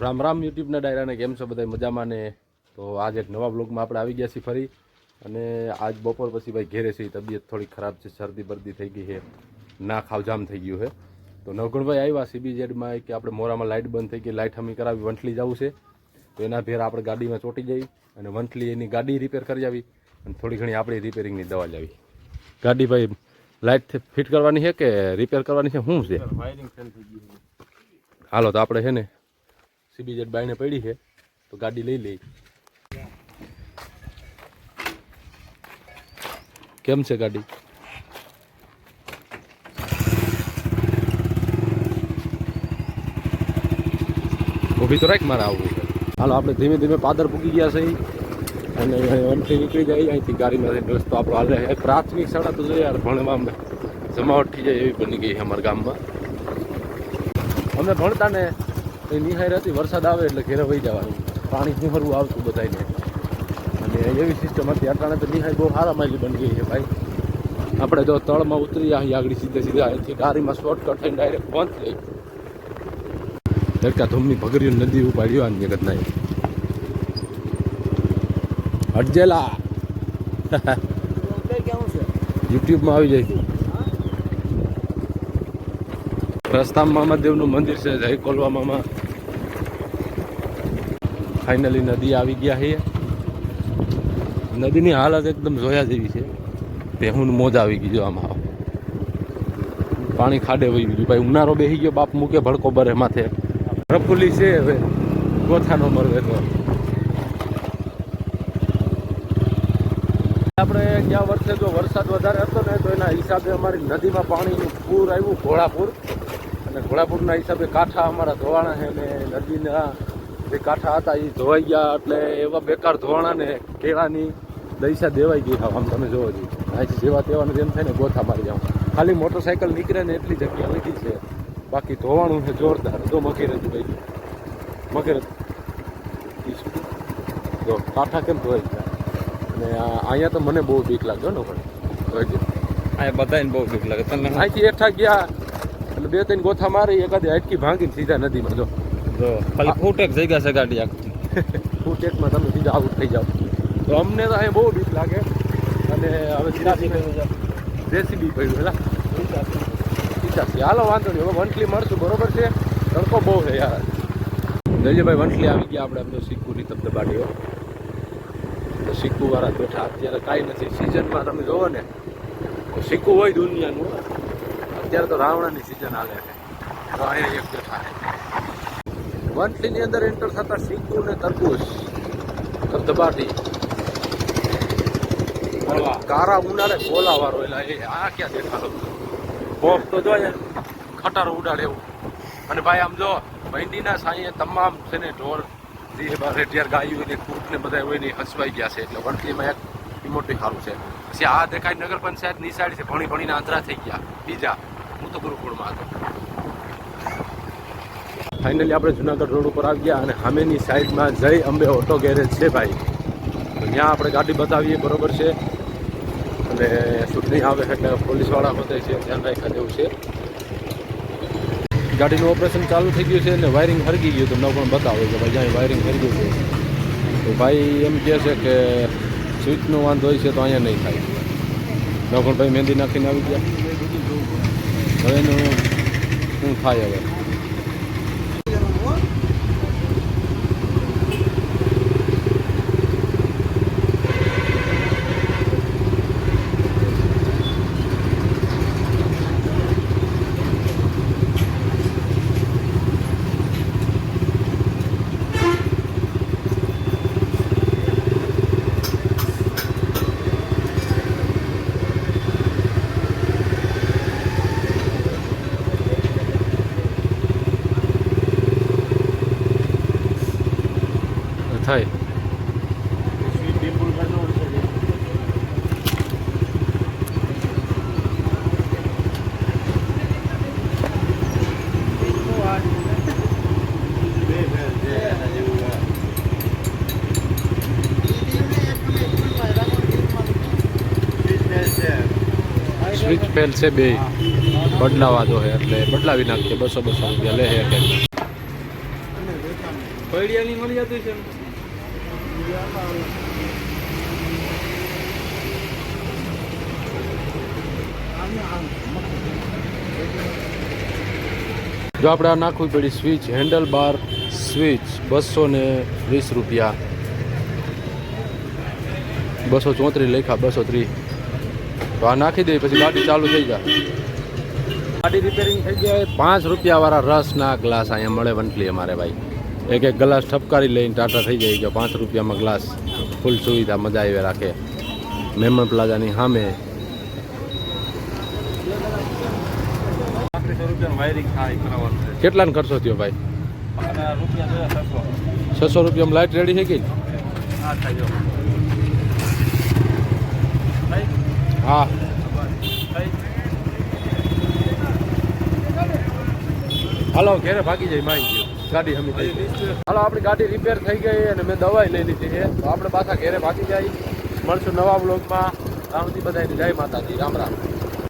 રામ રામ યુટ્યુબના ડાયરાને કેમ છો બધા મજામાં ને? તો આજ એક નવા બ્લોગમાં આપણે આવી ગયા છીએ ફરી. અને આજ બપોર પછી ભાઈ ઘેરે છે તબિયત થોડી ખરાબ છે શરદી બરદી થઈ ગઈ છે. ના ખાવજામ થઈ ગયું છે. તો નવગણભાઈ આવ્યા સીબીઝેડમાં કે આપણે મોરામાં લાઇટ બંધ થઈ ગઈ લાઇટ હમી કરાવી વંથલી જવું છે. તો એના ભેર આપણે ગાડીમાં ચોંટી જઈ અને વંથલી એની ગાડી રિપેર કરી આવી અને થોડી ઘણી આપણી રિપેરિંગની દવા લાવી. ગાડી ભાઈ લાઇટ ફિટ કરવાની છે કે રિપેર કરવાની છે? શું છે. હાલો તો આપણે છે ને સીબીજેડ બાઈને પડી છે, તો ગાડી લઈ લઈ. કેમ છે ગાડી? ઊભી તો રાખ મારે આવવું હાલો, આપણે ધીમે ધીમે પાદર પૂકી ગયા છે. અને અહીંથી નીકળી જાય, અહીંથી ગાડીમાં રસ્તો આપણો હાલે. પ્રાથમિક શાળા તો જોઈએ યાર ભણવા જમાવટ થઈ જાય એવી બની ગઈ છે અમારા ગામમાં. અમે ભણતા ને એ નિહાર હતી વરસાદ આવે એટલે ઘેરે વહી જવાનું. પાણી નિહરવું આવતું બધાને અને એવી સિસ્ટમ હતી અટાણે તો નિહાર બહુ સારા માલી બની ગઈ છે ભાઈ. આપણે જો તળમાં ઉતરી અહીં આગળ સીધે સીધા અહીંથી ગાડીમાં શોર્ટકટ થઈને ડાયરેક્ટ પહોંચી જઈ ધડકા ધૂમની ભગરીઓ નદી ઉપાડ્યો આ જગત ના હટજેલા યુટ્યુબમાં આવી જાય. રસ્તામાં મહાદેવનું મંદિર છે, જય કોલવામાં ફાઇનલી નદી આવી ગયા છે નદીની હાલત એકદમ જોયા જેવી છે. ભેહું મોજ આવી ગઈ જો આમાં. પાણી ખાડે વહી ગયું. ભાઈ, ઉનાળો બેસી ગયો, બાપ મૂકે ભડકો બરે માથે. પ્રફુલ્લી છે હવે. ગોથાનો મરવે તો. આપણે ગયા વર્ષે જો વરસાદ વધારે હતો ને, તો એના હિસાબે અમારી નદીમાં પાણીનું પૂર આવ્યું, ઘોડાપુર. અને ઘોડાપુરના હિસાબે કાંઠા અમારા ધોવાણા છે ને નદીના જે કાંઠા હતા એ ધોવાઈ ગયા એટલે એવા બેકાર ધોવાણા ને કેળાની દૈસા દેવાઈ ગઈ આમ તમે જોવો જોઈએ અહીંથી જેવા તેવાનું જેમ થાય ને ગોથા મારી જાઉં. ખાલી મોટરસાયકલ નીકળે ને એટલી જગ્યા લીધી છે. બાકી ધોવાણું છે જોરદાર. જો હતું ભાઈ મકીર જો કાંઠા કેમ ધોવાઈ ગયા? અને અહીંયા તો મને બહુ બીક લાગ્યો ને પણ આ બધાને બહુ બીક લાગે. તને અહીંથી એઠા ગયા. એટલે બે ત્રણ ગોથા મારી એકાદી હાટકી ભાંગીને સીધા નદીમાં જો. ખાલી ફૂટેક જગ્યા છે ગાડી આખી. ફૂટેકમાં તમે સીધા આઉટ થઈ જાઓ. તો અમને તો અહીંયા બહુ બીક લાગે. અને હવે જેસીબી પડ્યું હેલા પીચાસી હાલો વાંધો નહીં. હવે વંટલી મળશું બરોબર છે? તડકો બહુ છે યાર. જયભાઈ વંટલી આવી ગયા આપણે એમનો સિક્કુની તબદબાટીઓ તો સિક્કુ વાળા બેઠા. અત્યારે કાંઈ નથી. સિઝનમાં તમે જોવો ને તો સિક્કુ હોય દુનિયાનું અત્યારે તો રાવણાની સિઝન આવે છે. રાણી એક છે વંટલીની અંદર એન્ટર થતા સિક્કુ ને તરબૂચ. ધબધબાટી કારા ઉનાળે ગોલા વાળો એટલે એ આ ક્યાં દેખાડો પોપ તો જો યાર ખટારો ઉડાડે એવું. અને ભાઈ આમ જો ભૈંડીના સાંયે તમામ છે ને ઢોર જે ઢેર, ગાયું ને કૂટ ને બધા હોય ને હસવાઈ ગયા છે. એટલે વંટલીમાં એક ઇમોટી સારું છે. પછી આ દેખાય નગર પંચાયત નિશાળી છે. ભણી ભણીને આંધ્રા થઈ ગયા. બીજા. તો ફાઇનલી આપણે જુનાગઢ રોડ ઉપર આવી ગયા અને સામેની સાઈડમાં જય અંબે ઓટો ગેરેજ છે ભાઈ. તો ત્યાં આપણે ગાડી બતાવીએ, બરોબર છે? અને ચૂંટણી આવે એટલે પોલીસવાળા પોતે છે, ધ્યાન રાખવા જેવું છે. ગાડીનું ઓપરેશન ચાલુ થઈ ગયું છે અને વાયરિંગ હરગી ગયું, તમને પણ બતાવો કે ભાઈ અહીંયા વાયરિંગ હરગી છે. તો ભાઈ એમ કહે છે કે સ્વિચનો વાંધો હોય છે તો અહીંયા નહીં થાય. નવગણભાઈ મહેંદી નાખીને આવી ગયા. હવે એનું શું થાય હવે થાય. સ્વિચ ફેલ છે બે. બદલાવા દો એટલે બદલાવી નાખીએ. બસો બસો રૂપિયા લે હે કે પૈડિયાની મળી જતી છે. જો આપણે આ નાખવી પડી સ્વિચ હેન્ડલ બાર સ્વિચ, બસો ને વીસ રૂપિયા. બસો ચોત્રીસ લખ્યા બસો ત્રીસ. તો આ નાખી દઈએ, પછી ગાડી ચાલુ થઈ જાય. ગાડી રિપેરિંગ થઈ જાય પાંચ રૂપિયાવાળા રસના ગ્લાસ અહીંયા મળે વંટલી અમારે ભાઈ. એક એક ગ્લાસ ઠપકારી લઈને ટાટા થઈ જાય કે પાંચ રૂપિયામાં ગ્લાસ ફૂલ સુવિધા મજા આવી રાખે. મેમન પ્લાઝાની સામે. છે. કેટલાનો ખર્ચો થયો ભાઈ? છસો. રૂપિયામાં લાઇટ રેડી જો. થઈ? હા. હાલો ઘેરે ભાગી જાય માઈ ગાડી હમી થઈ. હાલો, આપણી ગાડી રિપેર થઈ ગઈ અને મેં દવાઈ લઈ લીધી છે. તો આપણે પાછા ઘેરે ભાગી જાય. મળશું નવા બ્લોગમાં ત્યાં સુધી બધાને જય માતાજી. રામ રામ.